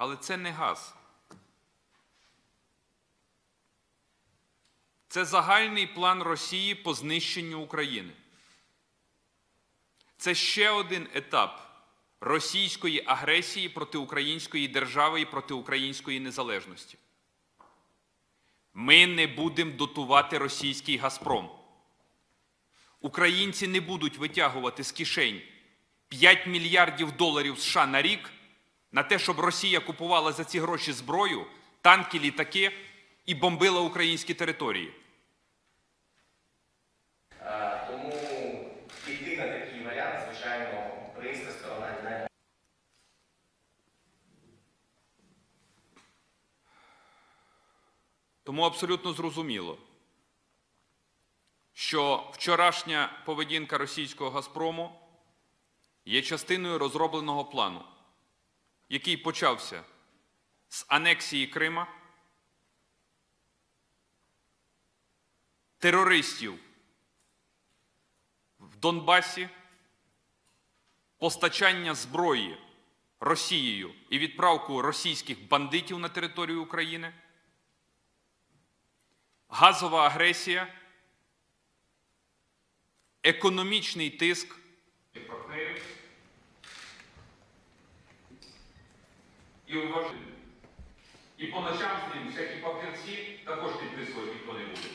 але це не газ. Це загальний план Росії по знищенню України. Це ще один етап російської агресії проти української держави і проти української незалежності. Ми не будемо дотувати російський Газпром. Українці не будуть витягувати з кишень 5 мільярдів доларів США на рік на те, щоб Росія купувала за ці гроші зброю, танки, літаки і бомбила українські території. Е, Тому на такий варіант, звичайно, українська сторона не Тому абсолютно зрозуміло, що вчорашня поведінка російського Газпрому є частиною розробленого плану, який почався з анексії Крима, терористів в Донбасі, постачання зброї Росією і відправку російських бандитів на територію України газова агресія, економічний тиск і уважили. І по ночам з ним всякі папірці також підписувати ніхто не буде.